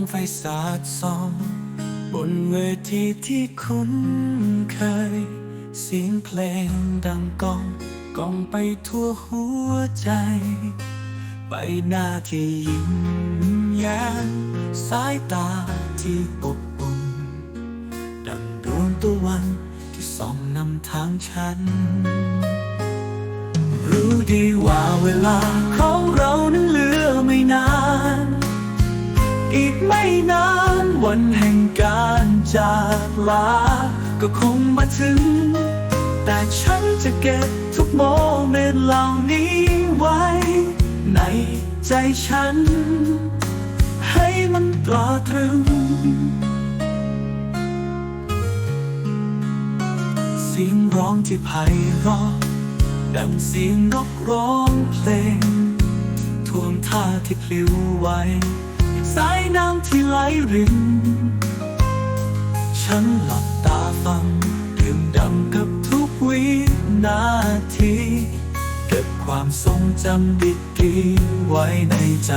งไฟสาดส่อง บนเวทีที่คุ้นเคย เสียงเพลงดังก้องก้องไปทั่วหัวใจ ใบหน้าที่ยิ้มแย้มสายตาที่อบอุ่น ดังดวงตะวันที่ส่องนำทางฉัน รู้ดีว่าเวลาของเรานั้น ไม่นานวันแห่งการจากลา ก็คงมาถึง แต่ฉันจะเก็บทุกโมเมนต์เหล่านี้ไว้ ในใจฉัน ให้มันตราตรึง เสียงร้องที่ไพเราะดังเสียงนกร้องเพลงท่วงท่าที่พลิ้วไหว สายน้ำที่ไหลริน ฉันหลับตาฟังดื่มดำกับทุกวินาที เก็บความทรงจำดีๆไว้ในใจ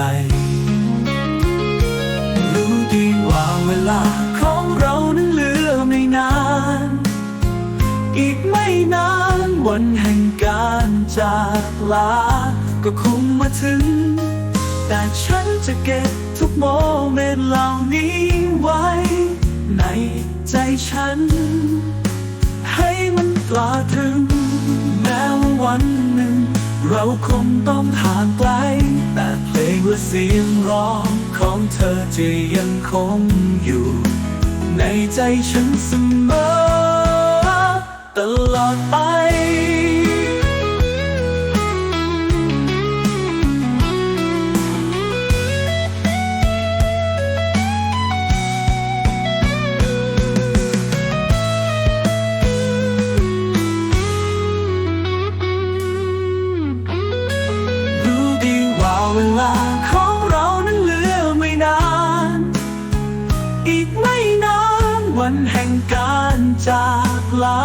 รู้ดีว่าเวลาของเรานั้นเหลือไม่นาน อีกไม่นานวันแห่งการจากลา ก็คงมาถึง แต่ฉันจะเก็บทุกโมเมนต์เหล่านี้ไว้ ในใจฉัน ให้มันตราตรึง แม้ว่าวันหนึ่ง เราคงต้องห่างไกล แต่เพลงและเสียงร้องของเธอจะยังคงอยู่ ในใจฉันเสมอ ตลอดไป ลาของเรานั้นเหลือไม่นาน อีกไม่นานวันแห่งการจากลา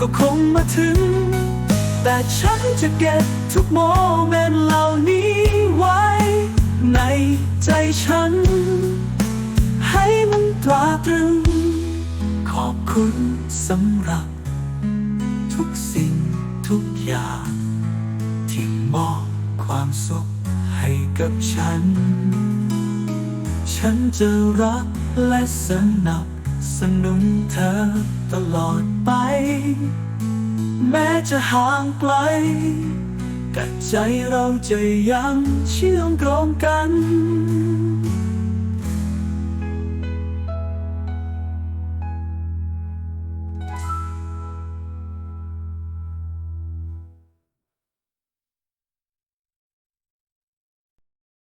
ก็คงมาถึง แต่ฉันจะเก็บทุกโมเมนต์เหล่านี้ไว้ ในใจฉัน ให้มันตราตรึง ขอบคุณสำหรับ ทุกสิ่งทุกอย่างที่มอบความสุข ให้กับฉัน ฉันจะรักและสนับสนุนเธอตลอดไป แม้จะห่างไกลแต่ใจเราจะยังเชื่อมโยงกัน